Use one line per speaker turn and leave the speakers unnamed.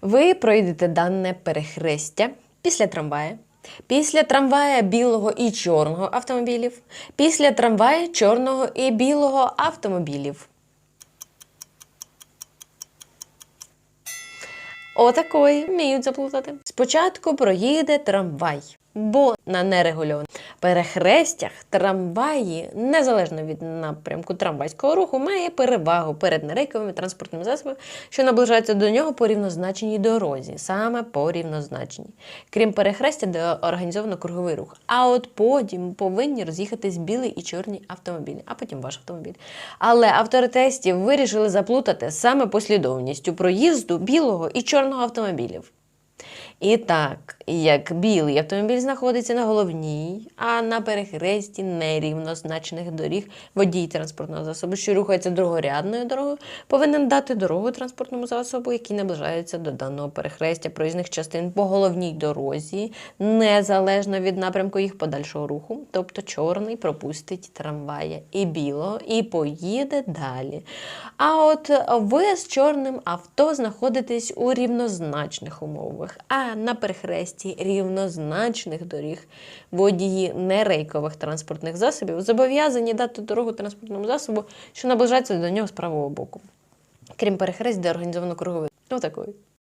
Ви пройдете дане перехрестя після трамвая. Після трамвая білого і чорного автомобілів, після трамвая чорного і білого автомобілів. Отакої вміють заплутати. Спочатку проїде трамвай, бо на нерегульованих перехрестях трамваї, незалежно від напрямку трамвайського руху, має перевагу перед нерейковими транспортними засобами, що наближаються до нього по рівнозначеній дорозі, саме по рівнозначеній. Крім перехрестя, де організовано круговий рух. А от потім повинні роз'їхатись білий і чорні автомобілі, а потім ваш автомобіль. Але авторитестів вирішили заплутати саме послідовністю проїзду білого і чорного автомобілів. І так, як білий автомобіль знаходиться на головній, а на перехресті нерівнозначених доріг водій транспортного засобу, що рухається другорядною дорогою, повинен дати дорогу транспортному засобу, який наближається до даного перехрестя проїзних частин по головній дорозі, незалежно від напрямку їх подальшого руху. Тобто чорний пропустить трамвая і білого, і поїде далі. А от ви з чорним авто знаходитесь у рівнозначних умовах. А на перехресті рівнозначних доріг водії нерейкових транспортних засобів зобов'язані дати дорогу транспортному засобу, що наближається до нього з правого боку. Крім перехрест, де організовано круговий. Отакої.